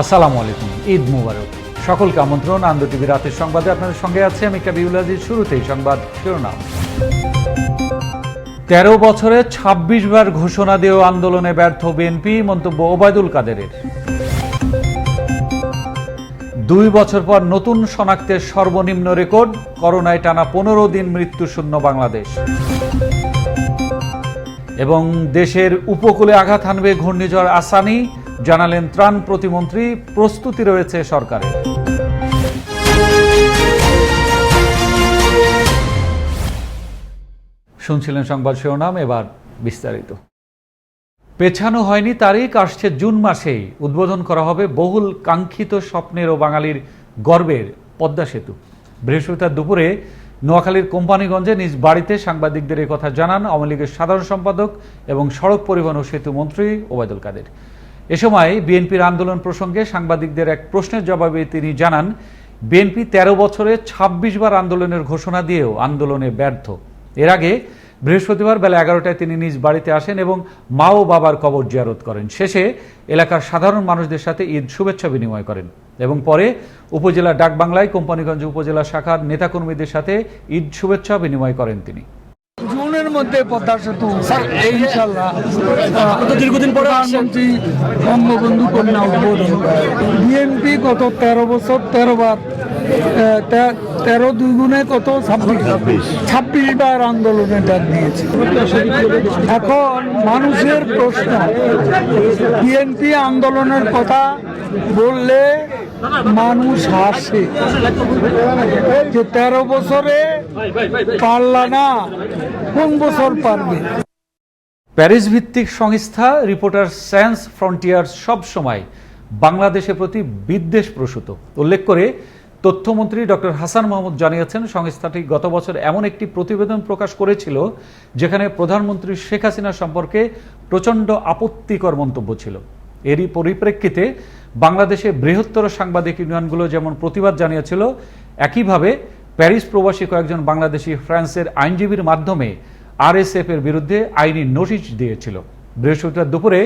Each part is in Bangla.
আসসালামু আলাইকুম, ঈদ মুবারক। সকলকে আমন্ত্রণ আনন্দ টিভি রাতের সংবাদে আপনাদের সঙ্গে আছে আমি কাবিউল আজিজ শুরুতেই সংবাদ শিরোনাম। তেরো বছরে ২৬ বার ঘোষণা দিয়েও আন্দোলনে ব্যর্থ বিএনপি, মন্তব্য ওবায়দুল কাদেরের। দুই বছর পর নতুন শনাক্তের সর্বনিম্ন রেকর্ড, করোনায় টানা পনেরো দিন মৃত্যুশূন্য বাংলাদেশ। এবং দেশের উপকূলে আঘাত হানবে ঘূর্ণিঝড় আসানি জানালেন ত্রাণ প্রতিমন্ত্রী, প্রস্তুতি রয়েছে সরকারের। শুনছিলেন সংবাদ শিরোনাম, এবার বিস্তারিত। পেছানো হয়নি তারিখ, আসছে জুন মাসেই। উদ্বোধন করা হবে বহুল কাঙ্ক্ষিত স্বপ্নের ও বাঙালির গর্বের পদ্মা সেতু। বৃহস্পতিবার দুপুরে নোয়াখালীর কোম্পানিগঞ্জে নিজ বাড়িতে সাংবাদিকদের কথা জানান আওয়ামী লীগের সাধারণ সম্পাদক এবং সড়ক পরিবহন ও সেতু মন্ত্রী ওবায়দুল কাদের। এ সময় বিএনপির আন্দোলন প্রসঙ্গে সাংবাদিকদের এক প্রশ্নের জবাবে তিনি জানান, বিএনপি তেরো বছরে ২৬ বার আন্দোলনের ঘোষণা দিয়েও আন্দোলনে ব্যর্থ। এর আগে বৃহস্পতিবার বেলা এগারোটায় তিনি নিজ বাড়িতে আসেন এবং মা ও বাবার কবর জিয়ারত করেন। শেষে এলাকার সাধারণ মানুষদের সাথে ঈদ শুভেচ্ছা বিনিময় করেন এবং পরে উপজেলা ডাকবাংলায় কোম্পানিগঞ্জ উপজেলা শাখার নেতাকর্মীদের সাথে ঈদ শুভেচ্ছা বিনিময় করেন তিনি। মধ্যে পদ্মা সেতু। ইনশাল্লাহ দীর্ঘদিন পরে প্রধানমন্ত্রী বঙ্গবন্ধু কন্যা উদ্বোধন। বিএনপি গত তেরো বছর তেরো বার তেরো দুই গুণে কত? ছাব্বিশ। ছাব্বিশ। বার আন্দোলনে ডাক দিয়েছে। এখন মানুষের প্রশ্ন বিএনপি আন্দোলনের কথা বললে মানুষ হাসে। যে তেরো বছরে পারলা না, কোন বছর পারবে? প্যারিস ভিত্তিক সংস্থা রিপোর্টার সায়েন্স ফ্রন্টিয়ার সব সময় বাংলাদেশের প্রতি বিদ্বেষ প্রসূত। উল্লেখ করে তথ্যমন্ত্রী ডক্টর হাসান মাহমুদ জানিয়েছেন, সংস্থাটি গত বছর এমন একটি প্রতিবেদন প্রকাশ করেছিল, যেখানে প্রধানমন্ত্রী শেখ হাসিনা সম্পর্কে প্রচণ্ড আপত্তিকর মন্তব্য ছিল। এরই পরিপ্রেক্ষিতে বাংলাদেশে বৃহত্তর সাংবাদিক ইউনিয়নগুলো যেমন প্রতিবাদ জানিয়েছিল, একইভাবে প্যারিস প্রবাসী কয়েকজন বাংলাদেশি, ফ্রান্সের আইনজীবীর মাধ্যমে আরএসএফ এর বিরুদ্ধে আইনি নোটিশ দিয়েছিল। বৃহস্পতিবার দুপুরে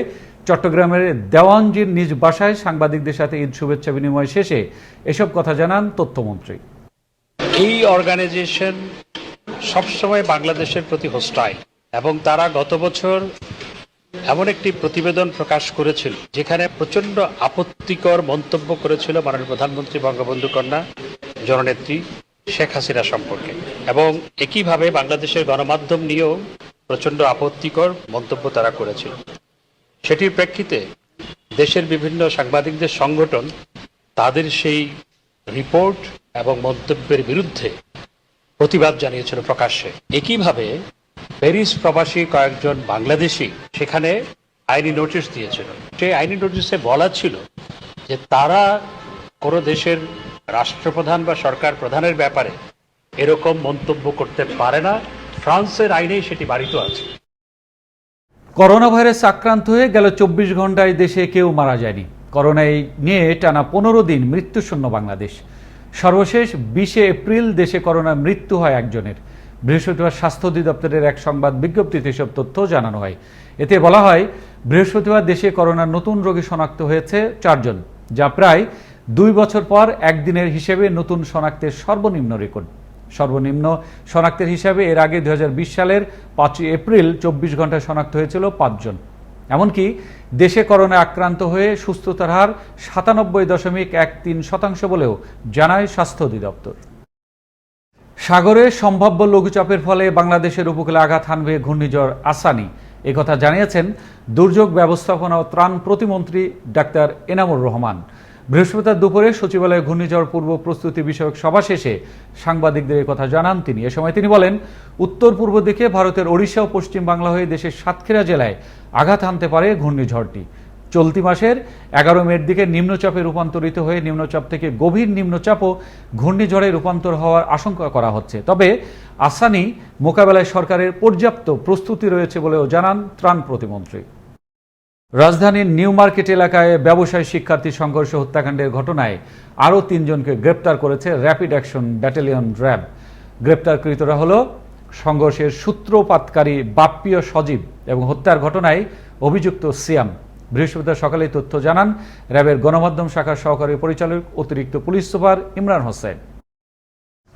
চট্টগ্রামের দেওয়ানজির নিজ বাসায় সাংবাদিকদের সাথে ঈদ শুভেচ্ছা বিনিময় শেষে এসব কথা জানান তথ্যমন্ত্রী। এই অর্গানাইজেশন সবসময় বাংলাদেশের প্রতি হোস্টাইল এবং তারা গত বছর এমন একটি প্রতিবেদন প্রকাশ করেছিল, যেখানে প্রচণ্ড আপত্তিকর মন্তব্য করেছিল মাননীয় প্রধানমন্ত্রী বঙ্গবন্ধু কন্যা, জননেত্রী শেখ হাসিনা সম্পর্কে। এবং একইভাবে বাংলাদেশের গণমাধ্যম নিয়েও প্রচণ্ড আপত্তিকর মন্তব্য তারা করেছিল। সেটির প্রেক্ষিতে দেশের বিভিন্ন সাংবাদিকদের সংগঠন তাদের সেই রিপোর্ট এবং মন্তব্যের বিরুদ্ধে প্রতিবাদ জানিয়েছিল প্রকাশ্যে। একইভাবে প্যারিস প্রবাসী কয়েকজন বাংলাদেশি সেখানে আইনি নোটিশ দিয়েছিল। সেই আইনি নোটিশে বলা ছিল যে তারা কোনো দেশের রাষ্ট্রপ্রধান বা সরকার প্রধানের ব্যাপারে এরকম মন্তব্য করতে পারে না। ফ্রান্সের আইনেই সেটি বাড়িত আছে। করোনা ভাইরাস আক্রান্ত হয়ে গেল চব্বিশ ঘন্টায় দেশে কেউ মারা যায়নি। করোনায় নিয়ে টানা পনেরো দিন মৃত্যুশূন্য বাংলাদেশ। সর্বশেষ বিশে এপ্রিল দেশে করোনার মৃত্যু হয় একজনের। বৃহস্পতিবার স্বাস্থ্য অধিদপ্তরের এক সংবাদ বিজ্ঞপ্তিতে এসব তথ্য জানানো হয়। এতে বলা হয়, বৃহস্পতিবার দেশে করোনার নতুন রোগী শনাক্ত হয়েছে চারজন, যা প্রায় দুই বছর পর একদিনের হিসেবে নতুন শনাক্তের সর্বনিম্ন রেকর্ড। সর্বনিম্ন শনাক্তের হিসাবে এর আগে দু হাজার বিশ সালের পাঁচই এপ্রিল চব্বিশ ঘন্টায় শনাক্ত হয়েছিল পাঁচজন। এমনকি দেশে করোনা আক্রান্ত হয়ে সুস্থতার হার সাতানব্বই দশমিক এক তিন শতাংশ বলেও জানায় স্বাস্থ্য অধিদপ্তর। সাগরে সম্ভাব্য লঘুচাপের ফলে বাংলাদেশের উপকূলে আঘাত হানবে ঘূর্ণিঝড় আসানি। একথা জানিয়েছেন দুর্যোগ ব্যবস্থাপনা ও ত্রাণ প্রতিমন্ত্রী ডাক্তার এনামুর রহমান। বৃহস্পতিবার দুপুরে সচিবালয়ে ঘূর্ণিঝড় পূর্ব প্রস্তুতি বিষয়ক সভা শেষে সাংবাদিকদের কথা জানান তিনি। এ সময় তিনি বলেন, উত্তর পূর্ব দিকে ভারতের ওড়িশা ও পশ্চিম বাংলা হয়ে দেশের সাতক্ষীরা জেলায় আঘাত হানতে পারে ঘূর্ণিঝড়টি। চলতি মাসের এগারো মের দিকে নিম্নচাপে রূপান্তরিত হয়ে নিম্নচাপ থেকে গভীর নিম্নচাপও ঘূর্ণিঝড়ে রূপান্তর হওয়ার আশঙ্কা করা হচ্ছে। তবে আসানি মোকাবেলায় সরকারের পর্যাপ্ত প্রস্তুতি রয়েছে বলেও জানান ত্রাণ প্রতিমন্ত্রী। রাজধানীর নিউ মার্কেট এলাকায় ব্যবসায়ী শিক্ষার্থী সংঘর্ষ হত্যাকাণ্ডের ঘটনায় আরও তিনজনকে গ্রেপ্তার করেছে র্যাপিড অ্যাকশন ব্যাটালিয়ন র্যাব। গ্রেপ্তারকৃতরা হল সংঘর্ষের সূত্রপাতকারী বাপ্পীয় সজীব এবং হত্যার ঘটনায় অভিযুক্ত সিয়াম। বৃহস্পতিবার সকালে তথ্য জানান, র্যাবের গণমাধ্যম শাখার সহকারী পরিচালক অতিরিক্ত পুলিশ সুপার ইমরান হোসেন।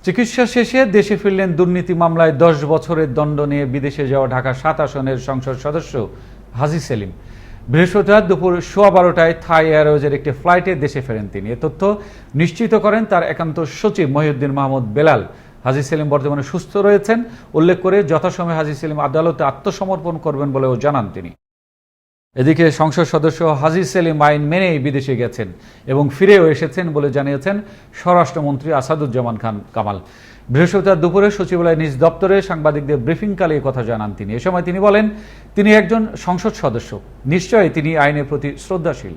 চিকিৎসা শেষে দেশে ফিরলেন দুর্নীতি মামলায় দশ বছরের দণ্ড নিয়ে বিদেশে যাওয়া ঢাকা সাত আসনের সংসদ সদস্য হাজি সেলিম। বৃহস্পতিবার দুপুর সোয়া বারোটায় থাই এয়ারওয়েজের একটি ফ্লাইটে দেশে ফেরেন তিনি। এ তথ্য নিশ্চিত করেন তার একান্ত সচিব মহিউদ্দিন মাহমুদ বেলাল। হাজি সেলিম বর্তমানে সুস্থ রয়েছেন। উল্লেখ করে যথাসময়ে হাজি সেলিম আদালতে আত্মসমর্পণ করবেন বলেও জানান তিনি। এদিকে সংসদ সদস্য হাজি সেলিম আইন মেনেই বিদেশে গেছেন এবং ফিরেও এসেছেন বলে জানিয়েছেন স্বরাষ্ট্রমন্ত্রী আসাদুজ্জামান খান কামাল। বৃহস্পতিবার দুপুরে সচিবালয় নিজ দপ্তরে সাংবাদিকদের ব্রিফিংকালে কথা জানান তিনি। এ সময় তিনি বলেন, তিনি একজন সংসদ সদস্য। নিশ্চয়ই তিনি আইনের প্রতি শ্রদ্ধাশীল।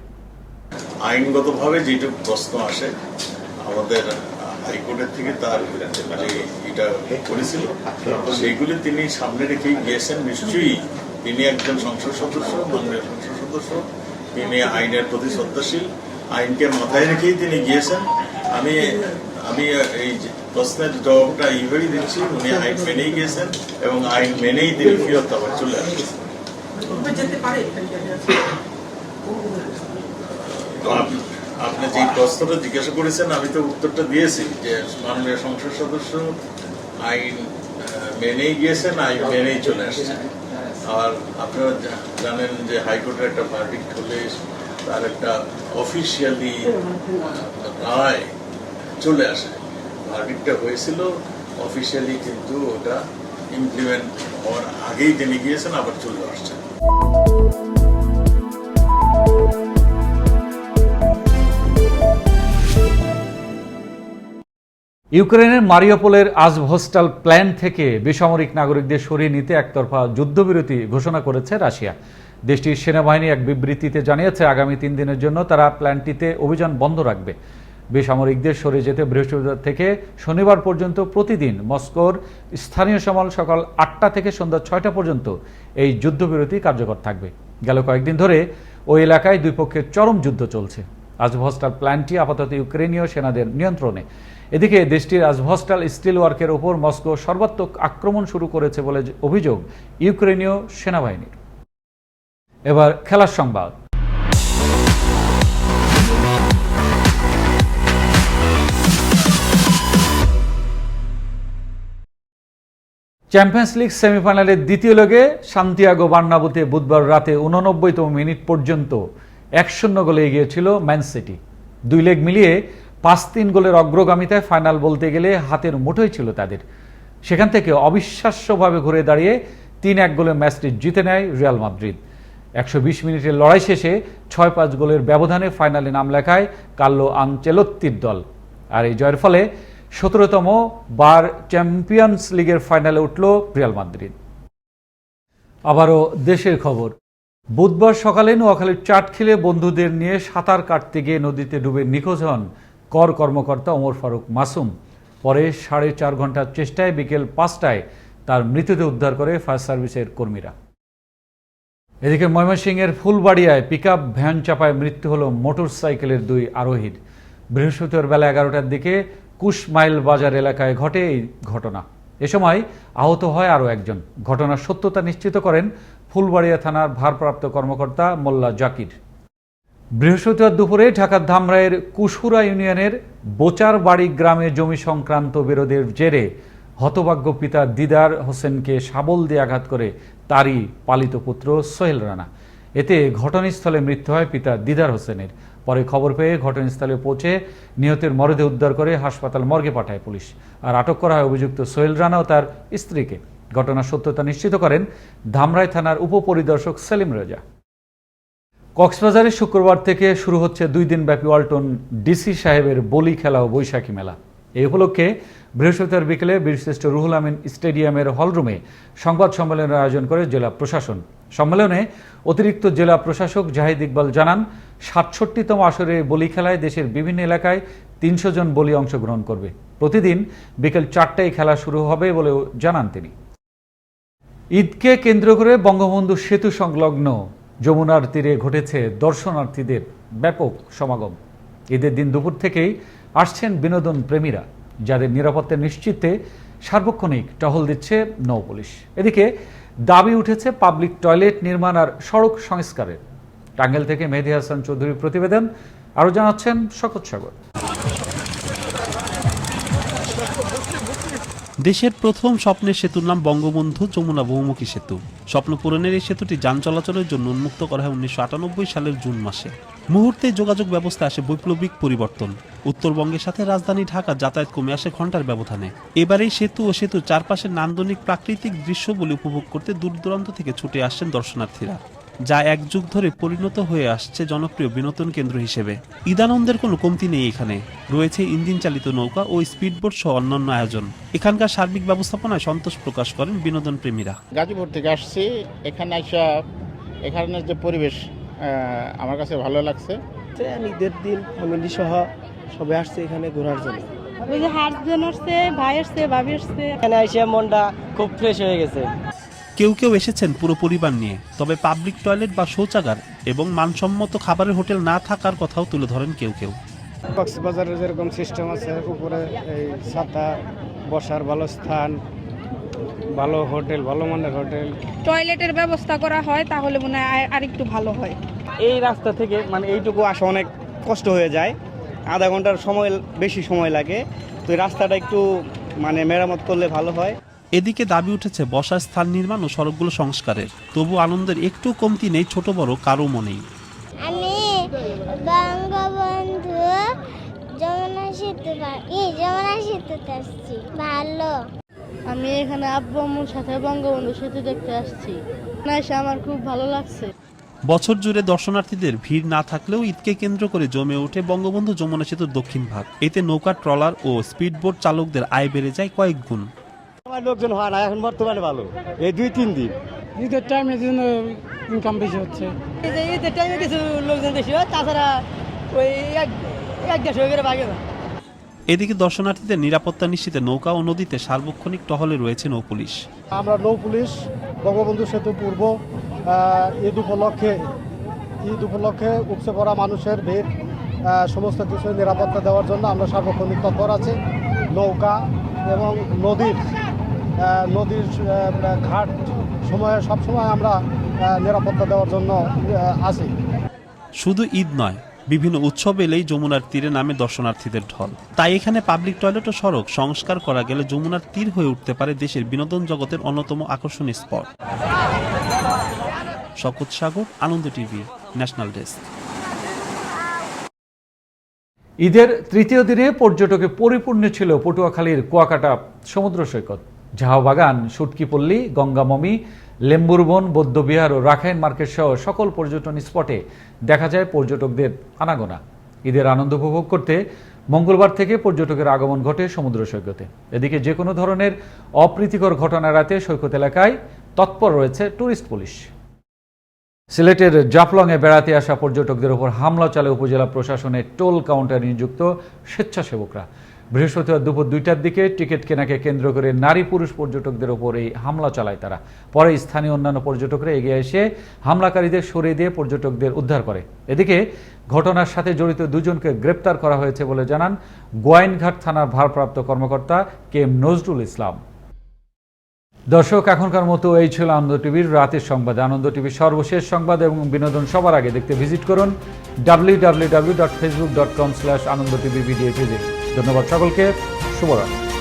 আইনগতভাবে যেটুকু প্রশ্ন আসে, আমাদের হাইকোর্টের থেকে তার মানে এটা করেছিল। সেইগুলি তিনি সামনে রেখেই গিয়েছেন। নিশ্চয়ই তিনি একজন সংসদ সদস্য, মাননীয় সংসদ সদস্য। তিনি আইনের প্রতি শ্রদ্ধাশীল। আইনকে মাথায় রেখেই তিনি গিয়েছেন। আমি আমি এই যে প্রশ্নের জবাবটা এইভাবেই দিচ্ছি উনি আইন মেনেই গিয়েছেন এবং আইন মেনেই তিনি ফেরত আবার চলে আসছেন আপনি যে প্রশ্নটা জিজ্ঞাসা করেছেন আমি তো উত্তরটা দিয়েছি যে মাননীয় সংসদ সদস্য আইন মেনেই গিয়েছেন আইন মেনেই চলে আসছেন। আর আপনারা জানেন যে হাইকোর্টের একটা ভার্ডিক্ট হলে তার একটা অফিসিয়ালি রায় চলে আসে। ভার্ডিক্টটা হয়েছিল অফিসিয়ালি কিন্তু ওটা ইমপ্লিমেন্ট হওয়ার আগেই তিনি গিয়েছেন আবার চলে আসছেন ইউক্রেনের মারিওপোলের আজভোস্টাল প্ল্যান থেকে বেসামরিক নাগরিকদের সরিয়ে নিতে একতরফা যুদ্ধবিরতি ঘোষণা করেছে রাশিয়া। দেশটির সেনাবাহিনী এক বিবৃতিতে জানিয়েছে, আগামী তিন দিনের জন্য তারা প্ল্যানটিতে অভিযান বন্ধ রাখবে। বেসামরিকদের সরে যেতে বৃহস্পতিবার থেকে শনিবার পর্যন্ত প্রতিদিন মস্কোর স্থানীয় সময় সকাল আটটা থেকে সন্ধ্যা ছয়টা পর্যন্ত এই যুদ্ধবিরতি কার্যকর থাকবে। গেল কয়েকদিন ধরে ওই এলাকায় দুই পক্ষের চরম যুদ্ধ চলছে। আজভস্টাল প্ল্যান্টটি আপাতত ইউক্রেনীয় সেনাদের নিয়ন্ত্রণে। এদিকে দেশটির আজভস্টাল স্টিল ওয়ার্কের ওপর মস্কো সর্বাত্মক আক্রমণ শুরু করেছে বলে অভিযোগ ইউক্রেনীয় সেনাবাহিনীর। এবার খেলার সংবাদ। চ্যাম্পিয়ন্স লিগ সেমিফাইনালের দ্বিতীয় লেগে সান্তিয়াগো বার্নাবুতে বুধবার রাতে উননব্বইতম মিনিট পর্যন্ত এক শূন্য গোলে এগিয়েছিল ম্যান সিটি। দুই লেগ মিলিয়ে পাঁচ তিন গোলের অগ্রগামিতায় ফাইনাল বলতে গেলে হাতের মুঠোই ছিল তাদের। সেখান থেকে অবিশ্বাস্যভাবে ঘুরে দাঁড়িয়ে তিন এক গোলে ম্যাচটি জিতে নেয় রিয়াল মাদ্রিদ। একশো বিশ মিনিটের লড়াই শেষে ছয় পাঁচ গোলের ব্যবধানে ফাইনালে নাম লেখায় কার্লো আনচেলত্তির দল। আর এই জয়ের ফলে সতেরোতম বার চ্যাম্পিয়ন্স লিগের ফাইনালে উঠল রিয়াল মাদ্রিদ। আবারও দেশের খবর। বুধবার সকালে নোয়াখালীর চাটখিলে বন্ধুদের নিয়ে সাঁতার কাটতে গিয়ে নদীতে ডুবে নিখোঁজ হন কর কর্মকর্তা ওমর ফারুক মাসুম। পরে সাড়ে চার ঘণ্টার চেষ্টায় বিকেল পাঁচটায় তার মৃতদেহ উদ্ধার করে ফায়ার সার্ভিসের কর্মীরা। এদিকে ময়মনসিংহের ফুলবাড়িয়ায় পিকআপ ভ্যান চাপায় মৃত্যু হল মোটর সাইকেলের দুই আরোহীর। বৃহস্পতিবার বেলা এগারোটার দিকে কুশমাইল বাজার এলাকায় ঘটে এই ঘটনা। এ সময় আহত হয় আরও একজন। ঘটনার সত্যতা নিশ্চিত করেন ফুলবাড়িয়া থানার ভারপ্রাপ্ত কর্মকর্তা মোল্লা জাকির। বৃহস্পতিবার দুপুরে ঢাকার ধামরাইয়ের কুশুরা ইউনিয়নের বোচার বাড়ি গ্রামে জমি সংক্রান্ত বিরোধের জেরে হতভাগ্য পিতা দিদার হোসেনকে শাবল দিয়ে আঘাত করে তারই পালিত পুত্র সোহেল রানা। এতে ঘটনাস্থলে মৃত্যু হয় পিতা দিদার হোসেনের। পরে খবর পেয়ে ঘটনাস্থলে পৌঁছে নিহতের মরদেহ উদ্ধার করে হাসপাতাল মর্গে পাঠায় পুলিশ। আর আটক করা হয় অভিযুক্ত সোহেল রানা ও তার স্ত্রীকে। ঘটনার সত্যতা নিশ্চিত করেন ধামরাই থানার উপপরিদর্শক সেলিম রেজা। কক্সবাজারে শুক্রবার থেকে শুরু হচ্ছে দুই দিনব্যাপী ওয়ালটন ডিসি সাহেবের বলি খেলা ও বৈশাখী মেলা। এই উপলক্ষে বৃহস্পতিবার বিকেলে বীরশ্রেষ্ঠ রুহুল আমিন স্টেডিয়ামের হলরুমে সংবাদ সম্মেলনের আয়োজন করে জেলা প্রশাসন। সম্মেলনে অতিরিক্ত জেলা প্রশাসক জাহিদ ইকবাল জানান, সাতষট্টিতম আসরে বলি খেলায় দেশের বিভিন্ন এলাকায় তিনশো জন বলি অংশগ্রহণ করবে। প্রতিদিন বিকেল চারটায় খেলা শুরু হবে বলেও জানান তিনি। ঈদকে কেন্দ্র করে বঙ্গবন্ধু সেতু সংলগ্ন যমুনার তীরে ঘটেছে দর্শনার্থীদের ব্যাপক সমাগম। ঈদের দিন দুপুর থেকেই আসছেন বিনোদন প্রেমীরা, যাদের নিরাপত্তা নিশ্চিতে সার্বক্ষণিক টহল দিচ্ছে নৌ পুলিশ এদিকে দাবি উঠেছে পাবলিক টয়লেট নির্মাণ আর সড়ক সংস্কারের। টাঙ্গেল থেকে মেহেদি হাসান চৌধুরীর প্রতিবেদন, আরও জানাচ্ছেন শকত সাগর। দেশের প্রথম স্বপ্নের সেতুর নাম বঙ্গবন্ধু যমুনা বহুমুখী সেতু। স্বপ্ন পূরণের এই সেতুটি যান চলাচলের জন্য উন্মুক্ত করা হয় উনিশশো আটানব্বই সালের জুন মাসে। মুহূর্তে যোগাযোগ ব্যবস্থা আসে বৈপ্লবিক পরিবর্তন। উত্তরবঙ্গের সাথে রাজধানী ঢাকা যাতায়াত কমে আসে ঘণ্টার ব্যবধানে। এবার এই সেতু ও সেতুর চারপাশের নান্দনিক প্রাকৃতিক দৃশ্যগুলি উপভোগ করতে দূর দূরান্ত থেকে ছুটে আসছেন দর্শনার্থীরা। যা এক যুগ ধরে পরিণত হয়ে আসছে জনপ্রিয় বিনোদন কেন্দ্র হিসেবে। ইদানন্দের কোনো কমতি নেই এখানে। রয়েছে ইঞ্জিন চালিত নৌকা ও স্পিডবোট সহ অন্যান্য আয়োজন। এখানকার সার্বিক ব্যবস্থাপনায় সন্তোষ প্রকাশ করেন বিনোদন প্রেমীরা। গাজীপুর থেকে আসছি। এখানে আসা এখানের যে পরিবেশ আহ, আমার কাছে ভালো লাগছে। আমি ঈদের দিন ফ্যামিলি সহ সবাই আসছে এখানে ঘোরার জন্য। ওই যে হাজবেন্ড আসছে ভাই আসছে ভাবি আসছে। এখানে এসে মনটা খুব ফ্রেশ হয়ে গেছে। কেউ কেউ এসেছেন পুরো পরিবার নিয়ে তবে পাবলিক টয়লেট বা শৌচাগার এবং মানসম্মত খাবারের হোটেল না থাকার কথাও তুলে ধরেন কেউ কেউ। কক্সবাজারের যেরকম সিস্টেম আছে উপরে এই ছাতা বসার ভালো স্থান ভালো হোটেল ভালো মানের হোটেল। টয়লেটের ব্যবস্থা করা হয় তাহলে মনে হয় আর একটু ভালো হয়। এই রাস্তা থেকে মানে এইটুকু আসা অনেক কষ্ট হয়ে যায়। আধা ঘণ্টার সময় বেশি সময় লাগে। তো এই রাস্তাটা একটু মানে মেরামত করলে ভালো হয়। এদিকে দাবি উঠেছে বসার স্থান নির্মাণ ও সড়কগুলো সংস্কারের। তবু আনন্দের একটু কমতি নেই ছোট বড় কারও মনেই। আমি বঙ্গবন্ধু যমুনা সেতু ই যমুনা সেতুতে আসছি। ভালো। আমি এখানে আব্বু আম্মুর সাথে বঙ্গবন্ধু সেতু দেখতে আসছি। না এসে আমার খুব ভালো লাগছে। বছর জুড়ে দর্শনার্থীদের ভিড় না থাকলেও ঈদকে কেন্দ্র করে জমে ওঠে বঙ্গবন্ধু যমুনা সেতুর দক্ষিণ ভাগ। এতে নৌকা ট্রলার ও স্পিডবোট চালকদের আয় বেড়ে যায় কয়েক গুণ। লোকজন হয় না এখন বর্তমানে ভালো। এই দুই তিন দিন। ঈদের টাইমে জন্য ইনকাম বেশি হচ্ছে। ঈদের টাইমে কিছু লোকজন বেশি হয় তাছাড়া ওই এক এক দেড়শো করে ভাগে না এদিকে দর্শনার্থীদের নিরাপত্তা নিশ্চিতে নৌকা ও নদীতে সার্বক্ষণিক টহলে রয়েছে নৌ পুলিশ। আমরা নৌ পুলিশ বঙ্গবন্ধু সেতু পূর্ব ঈদ উপলক্ষে ঈদ উপলক্ষে উপচে পড়া মানুষের ভিড় সমস্ত কিছু নিরাপত্তা দেওয়ার জন্য আমরা সার্বক্ষণিক তৎপর আছি। নৌকা এবং নদীর নদীর ঘাট সময়ে সবসময় আমরা নিরাপত্তা দেওয়ার জন্য আছি শুধু ঈদ নয় বিভিন্ন উৎসব এলেই যমুনার তীরে নামে দর্শনার্থীদের ঢল। তাই এখানে পাবলিক টয়লেট ও সড়ক সংস্কার করা গেলে যমুনার তীর হয়ে উঠতে পারে দেশের বিনোদন জগতের অন্যতম আকর্ষণীয় স্পট। শকত সাগর আনন্দ টিভি ন্যাশনাল ডেস্ক। ঈদের তৃতীয় দিনে পর্যটকে পরিপূর্ণ ছিল পটুয়াখালীর কুয়াকাটা সমুদ্র সৈকত। ঝাউবাগান সুটকিপল্লী গঙ্গামমি লেম্বুরবন, বৌদ্ধবিহার ও রাখাইন মার্কেট সহ সকল পর্যটন স্পটে দেখা যায় পর্যটকদের আনাগোনা। ঈদের আনন্দ উপভোগ করতে মঙ্গলবার থেকে পর্যটকের আগমন ঘটে সমুদ্র সৈকতে। এদিকে যে কোনো ধরনের অপ্রীতিকর ঘটনা এড়াতে সৈকত এলাকায় তৎপর রয়েছে ট্যুরিস্ট পুলিশ। সিলেটের জাফলংয়ে বেড়াতে আসা পর্যটকদের উপর হামলা চালে উপজেলা প্রশাসনের টোল কাউন্টারে নিযুক্ত স্বেচ্ছাসেবকরা। বৃহস্পতিবার দুপুর দুইটার দিকে টিকিট কেনাকে কেন্দ্র করে নারী পুরুষ পর্যটকদের ওপর এই হামলা চালায় তারা। পরে স্থানীয় অন্যান্য পর্যটকরা এগিয়ে এসে হামলাকারীদের সরিয়ে দিয়ে পর্যটকদের উদ্ধার করে। এদিকে ঘটনার সাথে জড়িত দুজনকে গ্রেপ্তার করা হয়েছে বলে জানান গোয়াইনঘাট থানার ভারপ্রাপ্ত কর্মকর্তা কে এম নজরুল ইসলাম। দর্শক, এখনকার মতো এই ছিল আনন্দ টিভির রাতের সংবাদ। আনন্দ টিভির সর্বশেষ সংবাদ এবং বিনোদন সবার আগে দেখতে ভিজিট করুন W W W dot Facebook dot com slash Ananda TV video ধন্যবাদ সকলকে শুভরাত্রি।